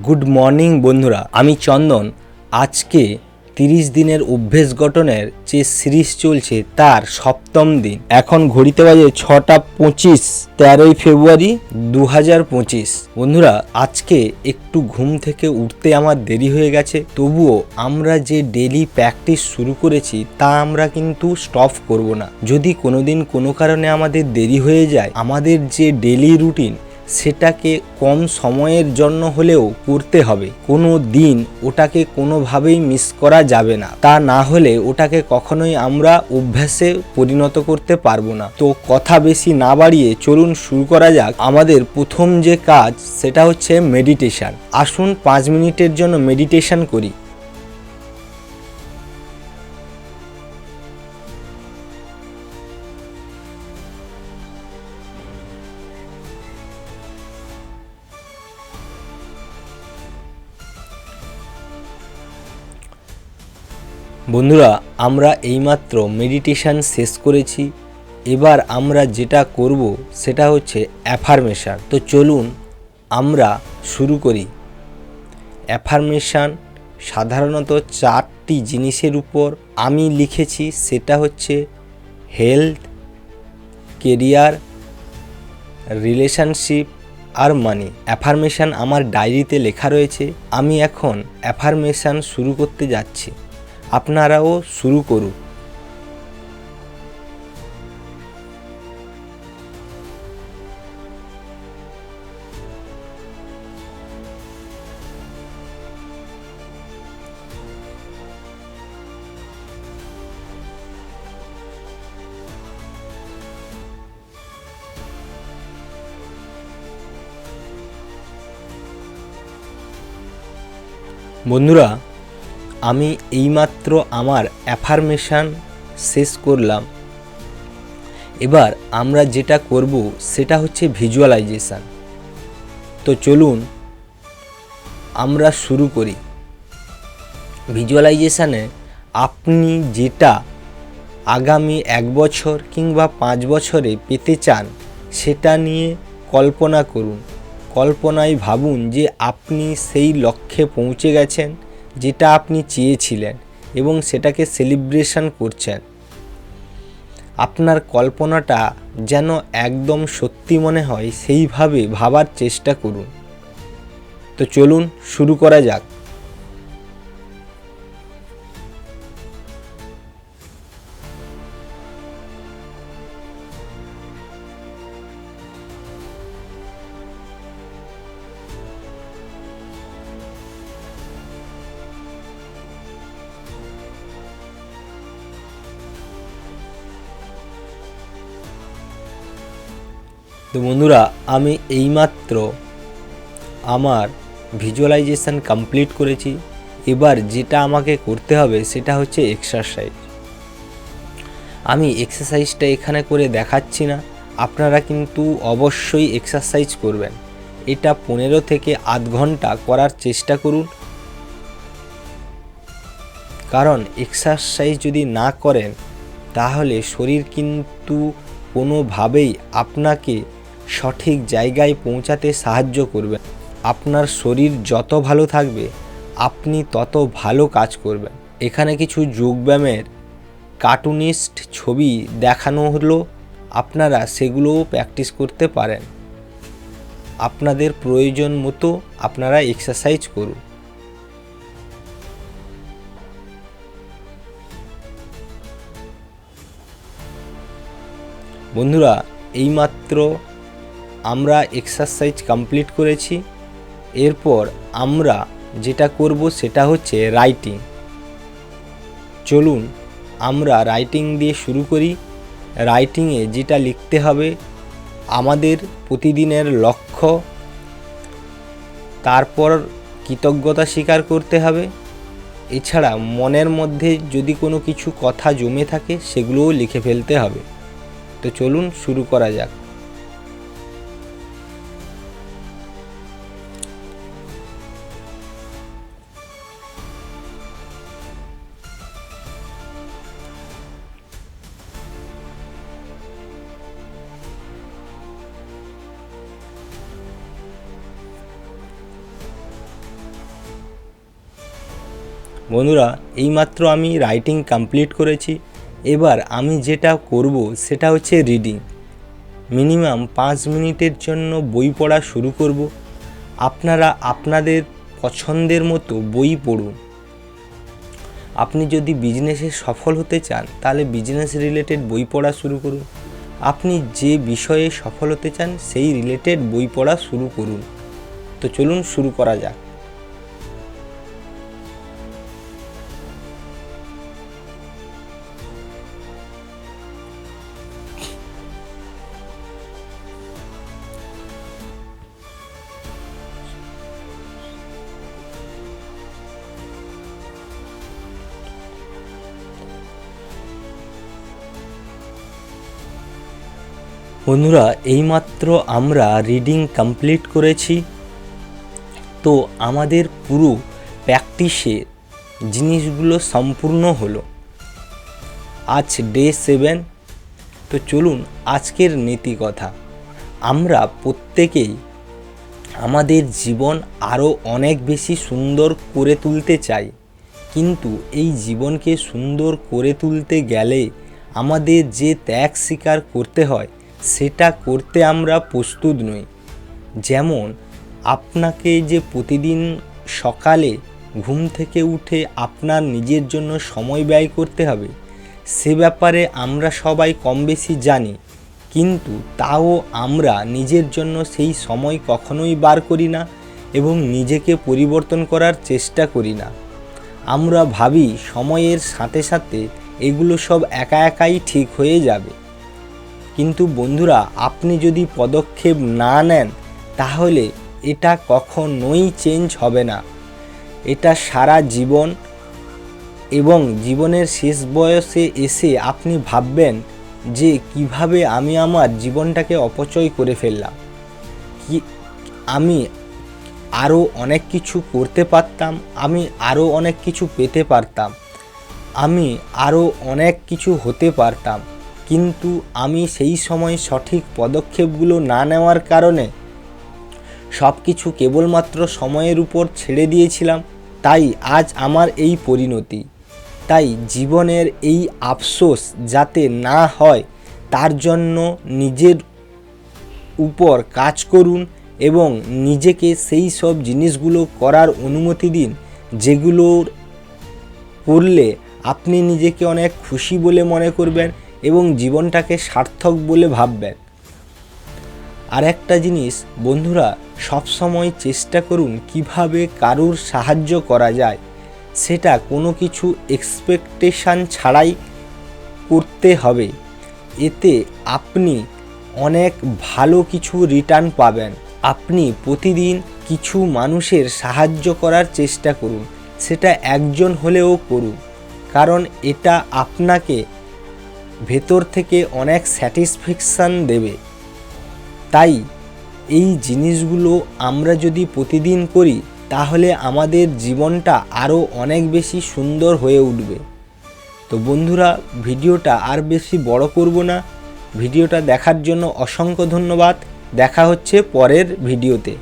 Good morning, বন্ধুরা। আমি চন্দন। আজকে তিরিশ দিনের অভ্যেস গঠনের যে সিরিজ চলছে, তার সপ্তম দিন। এখন ঘড়িতে বাজে ছটা পঁচিশ, তেরোই ফেব্রুয়ারি দু হাজার পঁচিশ। বন্ধুরা, আজকে একটু ঘুম থেকে উঠতে আমার দেরি হয়ে গেছে। তবুও আমরা যে ডেলি প্র্যাকটিস শুরু করেছি, তা আমরা কিন্তু স্টপ করব না। যদি কোনোদিন কোনো কারণে আমাদের দেরি হয়ে যায়, আমাদের যে ডেলি রুটিন সেটাকে কম সময়ের জন্য হলেও করতে হবে। কোনো দিন ওটাকে কোনোভাবেই মিস করা যাবে না। তা না হলে ওটাকে কখনোই আমরা অভ্যাসে পরিণত করতে পারব না। তো কথা বেশি না বাড়িয়ে চলুন শুরু করা যাক। আমাদের প্রথম যে কাজ, সেটা হচ্ছে মেডিটেশান আসুন পাঁচ মিনিটের জন্য মেডিটেশন করি। বন্ধুরা, আমরা এইমাত্র মেডিটেশান শেষ করেছি। এবার আমরা যেটা করব, সেটা হচ্ছে অ্যাফার্মেশান তো চলুন, আমরা শুরু করি। অ্যাফার্মেশান সাধারণত চারটি জিনিসের উপর আমি লিখেছি, সেটা হচ্ছে হেলথ কেরিয়ার রিলেশনশিপ আর মানি অ্যাফার্মেশান আমার ডায়েরিতে লেখা রয়েছে। আমি এখন অ্যাফার্মেশান শুরু করতে যাচ্ছি। আপনারাও শুরু করুন। বন্ধুরা আমি এইমাত্র আমার অ্যাফার্মেশান শেষ করলাম। এবার আমরা যেটা করব সেটা হচ্ছে ভিজুয়ালাইজেশান। তো চলুন আমরা শুরু করি। ভিজুয়ালাইজেশানে আপনি যেটা আগামী এক বছর কিংবা পাঁচ বছরে পেতে চান সেটা নিয়ে কল্পনা করুন। কল্পনায় ভাবুন যে আপনি সেই লক্ষ্যে পৌঁছে গেছেন যেটা আপনি চেয়েছিলেন এবং সেটাকে সেলিব্রেশন করছেন। আপনার কল্পনাটা যেন একদম সত্যি মনে হয়, সেইভাবে ভাবার চেষ্টা করুন। তো চলুন, শুরু করা যাক। তো বন্ধুরা, আমি এইমাত্র আমার ভিজুয়ালাইজেশন কমপ্লিট করেছি। এবার যেটা আমাকে করতে হবে, সেটা হচ্ছে এক্সারসাইজ আমি এক্সারসাইজটা এখানে করে দেখাচ্ছি না। আপনারা কিন্তু অবশ্যই এক্সারসাইজ করবেন। এটা পনেরো থেকে আধ ঘণ্টা করার চেষ্টা করুন। কারণ এক্সারসাইজ যদি না করেন, তাহলে শরীর কিন্তু কোনোভাবেই আপনাকে সঠিক জায়গায় পৌঁছাতে সাহায্য করবে। আপনার শরীর যত ভালো থাকবে, আপনি তত ভালো কাজ করবেন। এখানে কিছু যোগব্যায়ামের কার্টুনিস্ট ছবি দেখানো হলো। আপনারা সেগুলোও প্র্যাকটিস করতে পারেন। আপনাদের প্রয়োজন মতো আপনারা এক্সারসাইজ করুন। বন্ধুরা, এইমাত্র আমরা এক্সারসাইজ কমপ্লিট করেছি। এরপর আমরা যেটা করব সেটা হচ্ছে রাইটিং চলুন, আমরা রাইটিং দিয়ে শুরু করি। রাইটিংয়ে যেটা লিখতে হবে, আমাদের প্রতিদিনের লক্ষ্য। তারপর কৃতজ্ঞতা স্বীকার করতে হবে। এছাড়া মনের মধ্যে যদি কোনো কিছু কথা জমে থাকে, সেগুলোও লিখে ফেলতে হবে। তো চলুন শুরু করা যাক। বন্ধুরা, এইমাত্র আমি রাইটিং কমপ্লিট করেছি। এবার আমি যেটা করব, সেটা হচ্ছে রিডিং মিনিমাম পাঁচ মিনিটের জন্য বই পড়া শুরু করব। আপনারা আপনাদের পছন্দের মতো বই পড়ুন। আপনি যদি বিজনেসে সফল হতে চান, তাহলে বিজনেস রিলেটেড বই পড়া শুরু করুন। আপনি যে বিষয়ে সফল হতে চান, সেই রিলেটেড বই পড়া শুরু করুন। তো চলুন শুরু করা যাক। বন্ধুরা, এইমাত্র আমরা রিডিং কমপ্লিট করেছি। তো আমাদের পুরো প্র্যাকটিসে জিনিসগুলো সম্পূর্ণ হলো। আজ ডে সেভেন তো চলুন আজকের নীতি কথা। আমরা প্রত্যেকেই আমাদের জীবন আরও অনেক বেশি সুন্দর করে তুলতে চাই। কিন্তু এই জীবনকে সুন্দর করে তুলতে গেলে আমাদের যে ত্যাগ স্বীকার করতে হয় সেটা করতে আমরা প্রস্তুত নই। যেমন, আপনাকে যে প্রতিদিন সকালে ঘুম থেকে উঠে আপনার নিজের জন্য সময় ব্যয় করতে হবে, সে ব্যাপারে আমরা সবাই কম বেশি জানি। কিন্তু তাও আমরা নিজের জন্য সেই সময় কখনোই বার করি না এবং নিজেকে পরিবর্তন করার চেষ্টা করি না। আমরা ভাবি সময়ের সাথে সাথে এগুলো সব একা একাই ঠিক হয়ে যাবে। কিন্তু বন্ধুরা, আপনি যদি পদক্ষেপ না নেন, তাহলে এটা কখনোই চেঞ্জ হবে না। এটা সারা জীবন এবং জীবনের শেষ বয়সে এসে আপনি ভাববেন যে কীভাবে আমি আমার জীবনটাকে অপচয় করে ফেললাম। কি, আমি আরও অনেক কিছু করতে পারতাম, আমি আরও অনেক কিছু পেতে পারতাম, আমি আরও অনেক কিছু হতে পারতাম। কিন্তু আমি সেই সময় সঠিক পদক্ষেপগুলো না নেওয়ার কারণে সব কিছু কেবলমাত্র সময়ের উপর ছেড়ে দিয়েছিলাম, তাই আজ আমার এই পরিণতি। তাই জীবনের এই আফসোস যাতে না হয়, তার জন্য নিজের উপর কাজ করুন এবং নিজেকে সেই সব জিনিসগুলো করার অনুমতি দিন, যেগুলোর করলে আপনি নিজেকে অনেক খুশি বলে মনে করবেন। এবং জীবনটাকে সার্থক বলে ভাববেন। আর একটা জিনিস, বন্ধুরা, সবসময় চেষ্টা করুন কীভাবে কারুর সাহায্য করা যায়। সেটা কোনো কিছু এক্সপেকটেশান ছাড়াই করতে হবে। এতে আপনি অনেক ভালো কিছু রিটার্ন পাবেন। আপনি প্রতিদিন কিছু মানুষের সাহায্য করার চেষ্টা করুন। সেটা একজন হলেও করুন। কারণ এটা আপনাকে ভেতর থেকে অনেক স্যাটিসফ্যাকশান দেবে। তাই এই জিনিসগুলো আমরা যদি প্রতিদিন করি, তাহলে আমাদের জীবনটা আরও অনেক বেশি সুন্দর হয়ে উঠবে। তো বন্ধুরা, ভিডিওটা আর বেশি বড় করব না। ভিডিওটা দেখার জন্য অসংখ্য ধন্যবাদ। দেখা হচ্ছে পরের ভিডিওতে।